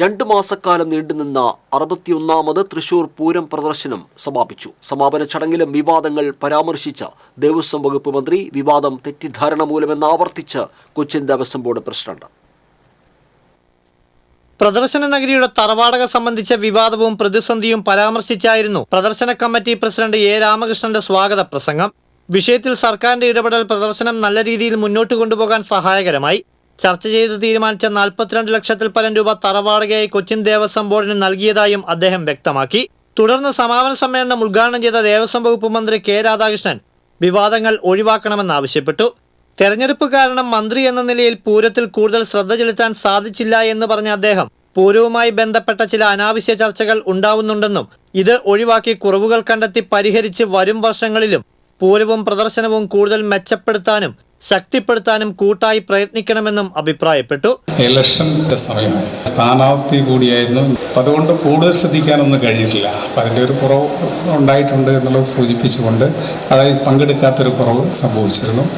രണ്ടു മാസക്കാലം നീണ്ടുനിന്ന അറുപത്തിയൊന്നാമത് തൃശൂർ പൂരം പ്രദർശനം സമാപിച്ചു. സമാപന ചടങ്ങിലും വിവാദങ്ങൾ പരാമർശിച്ച ദേവസ്വം വകുപ്പ് മന്ത്രി വിവാദം തെറ്റിദ്ധാരണ മൂലമെന്ന് ആവർത്തിച്ച് കൊച്ചിൻ ദേവസ്വം ബോർഡ് പ്രസിഡന്റ്. പ്രദർശന നഗരിയുടെ തറവാടക സംബന്ധിച്ച വിവാദവും പ്രതിസന്ധിയും പരാമർശിച്ചായിരുന്നു പ്രദർശന കമ്മിറ്റി പ്രസിഡന്റ് എ രാമകൃഷ്ണന്റെ സ്വാഗത പ്രസംഗം. വിഷയത്തിൽ സർക്കാരിന്റെ ഇടപെടൽ പ്രദർശനം നല്ല രീതിയിൽ മുന്നോട്ട് കൊണ്ടുപോകാൻ സഹായകരമായി. ചർച്ച ചെയ്ത് തീരുമാനിച്ച നാൽപ്പത്തിരണ്ട് ലക്ഷത്തിൽ പരം രൂപ തറവാടകയായി കൊച്ചിൻ ദേവസ്വം ബോർഡിന് നൽകിയതായും അദ്ദേഹം വ്യക്തമാക്കി. തുടർന്ന് സമാപന സമ്മേളനം ഉദ്ഘാടനം ചെയ്ത ദേവസ്വം വകുപ്പ് മന്ത്രി കെ രാധാകൃഷ്ണൻ വിവാദങ്ങൾ ഒഴിവാക്കണമെന്നാവശ്യപ്പെട്ടു തെരഞ്ഞെടുപ്പ് കാരണം മന്ത്രി എന്ന നിലയിൽ പൂരത്തിൽ കൂടുതൽ ശ്രദ്ധ ചെലുത്താൻ സാധിച്ചില്ല എന്ന് പറഞ്ഞ അദ്ദേഹം പൂരവുമായി ബന്ധപ്പെട്ട ചില അനാവശ്യ ചർച്ചകൾ ഉണ്ടാവുന്നുണ്ടെന്നും ഇത് ഒഴിവാക്കി കുറവുകൾ കണ്ടെത്തി പരിഹരിച്ച് വരും വർഷങ്ങളിലും പൂരവും പ്രദർശനവും കൂടുതൽ മെച്ചപ്പെടുത്താനും ശക്തിപ്പെടുത്താനും കൂട്ടായി പ്രയത്നിക്കണമെന്നും അഭിപ്രായപ്പെട്ടു. ഇലക്ഷന്റെ സമയം. സ്ഥാനാർത്ഥി കൂടിയായിരുന്നു. അപ്പം അതുകൊണ്ട് കൂടുതൽ ശ്രദ്ധിക്കാനൊന്നും കഴിഞ്ഞിട്ടില്ല. അപ്പം അതിന്റെ ഒരു കുറവ് ഉണ്ടായിട്ടുണ്ട് എന്നുള്ളത് സൂചിപ്പിച്ചുകൊണ്ട് അതായത് പങ്കെടുക്കാത്തൊരു കുറവ് സംഭവിച്ചിരുന്നു.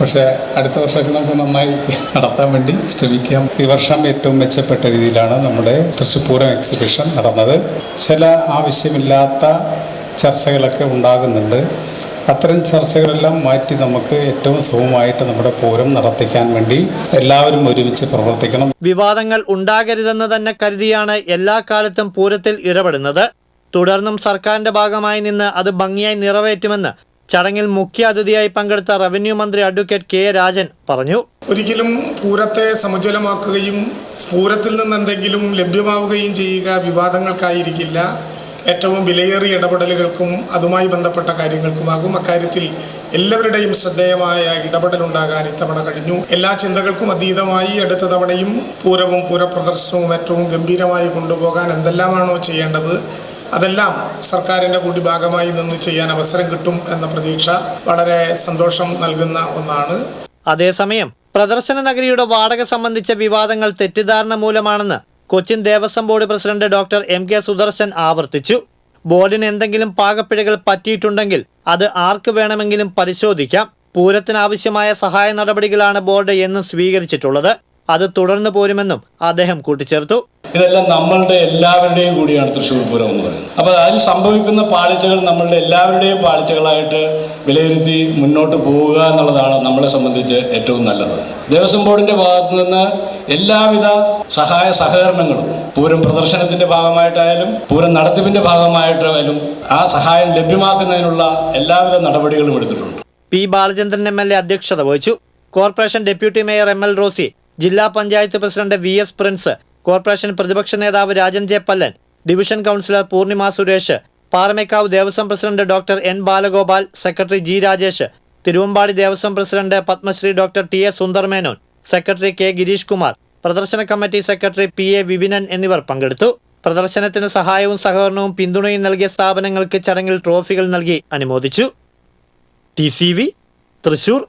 പക്ഷേ അടുത്ത വർഷമൊക്കെ നമുക്ക് നന്നായി നടത്താൻ വേണ്ടി ശ്രമിക്കാം. ഈ വർഷം ഏറ്റവും മെച്ചപ്പെട്ട രീതിയിലാണ് നമ്മുടെ തൃശ്ശൂർ എക്സിബിഷൻ നടന്നത്. ചില ആവശ്യമില്ലാത്ത ചർച്ചകളൊക്കെ ഉണ്ടാകുന്നുണ്ട്. അത്തരം ചർച്ചകളെല്ലാം മാറ്റി നമുക്ക് ഏറ്റവും സുഖമായിട്ട് നമ്മുടെ പൂരം നടത്തിക്കാൻ വേണ്ടി എല്ലാവരും ഒരുമിച്ച് പ്രവർത്തിക്കണം. വിവാദങ്ങൾ ഉണ്ടാകരുതെന്ന് തന്നെ കരുതിയാണ് എല്ലാ കാലത്തും പൂരത്തിൽ ഇടപെടുന്നത്. തുടർന്നും സർക്കാരിന്റെ ഭാഗമായി നിന്ന് അത് ഭംഗിയായി നിറവേറ്റുമെന്ന് ചടങ്ങിൽ മുഖ്യ അതിഥിയായി പങ്കെടുത്ത റവന്യൂ മന്ത്രി അഡ്വക്കേറ്റ് കെ രാജൻ പറഞ്ഞു. ഒരിക്കലും പൂരത്തെ സമുജ്വലമാക്കുകയും പൂരത്തിൽ നിന്ന് എന്തെങ്കിലും ലഭ്യമാവുകയും ചെയ്യുക വിവാദങ്ങൾക്കായിരിക്കില്ല. ഏറ്റവും വിലയേറിയ ഇടപെടലുകൾക്കും അതുമായി ബന്ധപ്പെട്ട കാര്യങ്ങൾക്കുമാകും അക്കാര്യത്തിൽ എല്ലാവരുടെയും ശ്രദ്ധേയമായ ഇടപെടലുണ്ടാകാൻ ഇത്തവണ കഴിഞ്ഞു. എല്ലാ ചിന്തകൾക്കും അതീതമായി അടുത്ത തവണയും പൂരവും പൂരപ്രദർശനവും ഏറ്റവും ഗംഭീരമായി കൊണ്ടുപോകാൻ എന്തെല്ലാമാണോ ചെയ്യേണ്ടത് അതെല്ലാം സർക്കാരിന്റെ കൂടി ഭാഗമായി നിന്ന് ചെയ്യാൻ അവസരം കിട്ടും എന്ന പ്രതീക്ഷ വളരെ സന്തോഷം നൽകുന്ന ഒന്നാണ്. അതേസമയം പ്രദർശന നഗരിയുടെ വാടക സംബന്ധിച്ച വിവാദങ്ങൾ തെറ്റിദ്ധാരണ മൂലമാണെന്ന് Cochin Devaswom board president doctor M K Sudarshan ആവർത്തിച്ചു. ബോർഡിന് എന്തെങ്കിലും പാകപ്പിഴകൾ പറ്റിയിട്ടുണ്ടെങ്കിൽ അത് ആർക്ക് വേണമെങ്കിലും പരിശോധിക്കാം. പൂരത്തിനാവശ്യമായ സഹായ നടപടികളാണ് ബോർഡ് എന്നും സ്വീകരിച്ചിട്ടുള്ളത്. അത് തുടർന്നു പോരുമെന്നും അദ്ദേഹം കൂട്ടിച്ചേർത്തു. ഇതെല്ലാം നമ്മളുടെ എല്ലാവരുടെയും കൂടിയാണ് തൃശ്ശൂർ പൂരം എന്ന് പറയുന്നത്. അപ്പോൾ അതിൽ സംഭവിക്കുന്ന പാളിച്ചകൾ നമ്മളുടെ എല്ലാവരുടെയും പാളിച്ചകളായിട്ട് വിലയിരുത്തി മുന്നോട്ട് പോവുക എന്നുള്ളതാണ് നമ്മളെ സംബന്ധിച്ച് ഏറ്റവും നല്ലത്. ദേവസ്വം ബോർഡിന്റെ ഭാഗത്തു നിന്ന് എല്ലാവിധ സഹായ സഹകരണങ്ങളും പൂരം പ്രദർശനത്തിന്റെ ഭാഗമായിട്ടായാലും പൂരം നടത്തിപ്പിന്റെ ഭാഗമായിട്ടായാലും ആ സഹായം ലഭ്യമാക്കുന്നതിനുള്ള എല്ലാവിധ നടപടികളും എടുത്തിട്ടുണ്ട്. P Balachandran M L A അധ്യക്ഷത വഹിച്ചു. Corporation deputy mayor M L Rosy ജില്ലാ panchayat president V S Prince corporation പ്രതിപക്ഷ നേതാവ് Rajan J Pallan division councillor Poornima Suresh Paramekkavu Devaswom president doctor N Balagopal secretary G Rajesh Thiruvambady Devaswom president Padmashri doctor T A Sundarmenon secretary K Girish Kumar പ്രദർശന committee secretary P A Vipinan എന്നിവർ പങ്കെടുത്തു. പ്രദർശനത്തിന് സഹായവും സഹകരണവും പിന്തുണയും നൽകിയ സ്ഥാപനങ്ങൾക്ക് ചടങ്ങിൽ ട്രോഫികൾ നൽകി അനുമോദിച്ചു. ടി തൃശൂർ